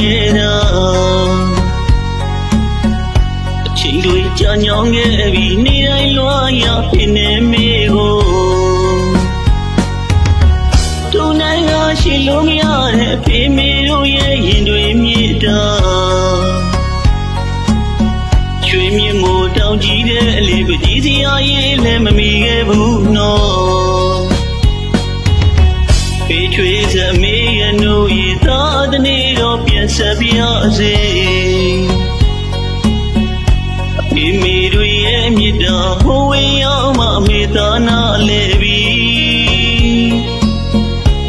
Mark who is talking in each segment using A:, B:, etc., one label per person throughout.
A: ခဲ့တာအချိန်တွေကြာညောင်းခဲ့ပြီးနေတိုင်းလွားရဖြစ်နေမိကိုသူနိုင်ကရှိလို့မရတဲ့အဖေမေတို့ရဲ့ရင်တွေမြေတာရွှေမြင့်မို့တောင်ကြီးတဲ့အလေးပကြီးစရာရေးလည်းမမီခဲ့ဘူးနော် ဖေးချွေးစမေးရနိုးရသာတနေ့တော့ပြန်ဆက်ပြစေအဖေမေတို့ရဲ့မြတ်တာဟိုဝေးရောက်မှအမေသာနာလဲပြီ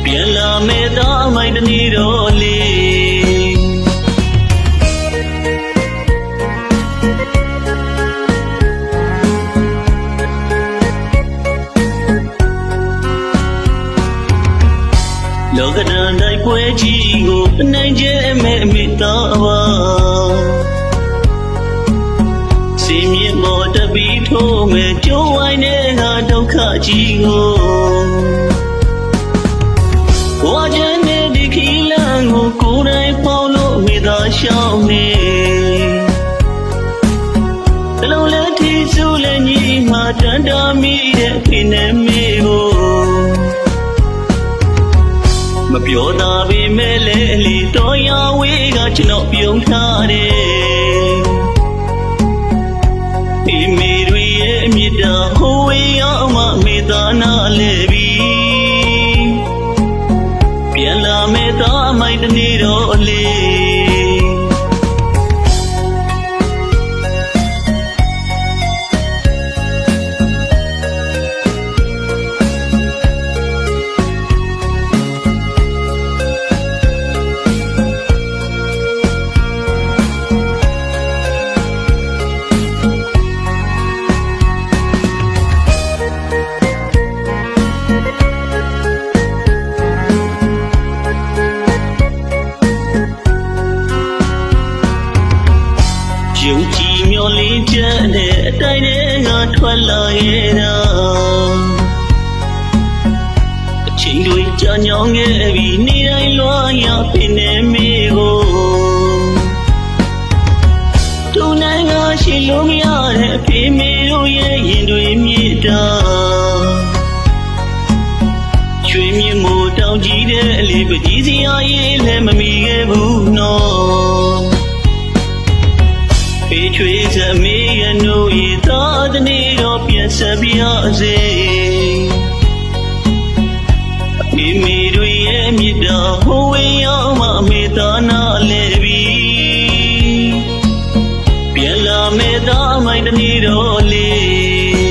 A: ပြန်လာမေသာမိုက်တနေ့တော့လေ လောကဒန်တိုင်းပွဲကြီးကိုအနိုင်ကျဲမဲ့အမိသားပါစီမြင့်မော်တပီထိုးမဲ့ကြိုးဝိုင်းတဲ့ကဒုက္ခကြီးကိုဝါကျန်တဲ့ဒီခီလန်ကိုကိုယ်တိုင်ပေါလို့မိသားရှောင်းနေ လေအလီတော်ရဝေးကကျွန်တော်ပြုံးထားတယ် ယုံကြည်မျောလင်းချက်နဲ့အတိုင်းနဲ့ငါထွက်လာခဲ့တာအချိန်တွေကြာညောင်းခဲ့ပြီးနေတိုင်းလွားရဖြစ်နေမိကိုသူနိုင်ကရှိလို့မရတဲ့အဖေမေတို့ရဲ့ရင်တွေမြေတာရွှေမြင့်မို့တောင်ကြီးတဲ့အလေးပကြီးစရာရေးလည်းမမီခဲ့ဘူးနော် ဖေးချွေးစမေးရနိုးရသာတနေ့တော့ပြန်ဆက်ပြစေအဖေမေတို့ရဲ့မြတ်တာဟိုဝေးရောက်မှအမေသာနာလဲပြီပြန်လာမေသာမိုက်တနေ့တော့လေလော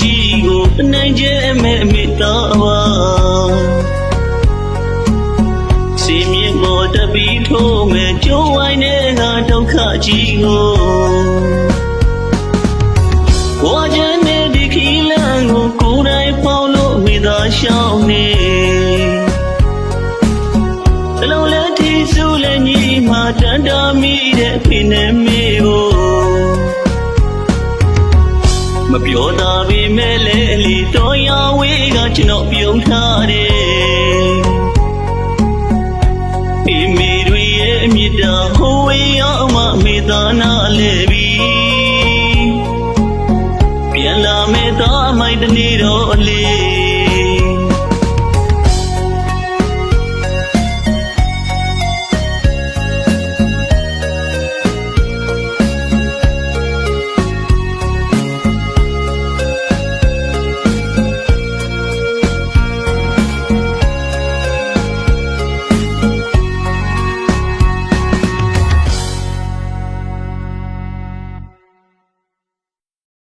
A: ကြီးကိုအနိုင်ကျဲမဲ့အမိသားပါစီမြင့်မော်တပီထိုးမဲ့ကြိုးဝိုင်းတဲ့ကဒုက္ခကြီးကိုဝါကျန်တဲ့ဒီခီလန်ကိုကိုယ်တိုင်ပေါလို့မိသားရှောင်းနေ မပြောတာပေမဲ့လည်းအလီတော်ရဝေးကကျွန်တော်ပြုံးထားတယ်အေးမေတွေရဲ့အမြစ်တာဟိုဝေးရောက်မှမေသားနာ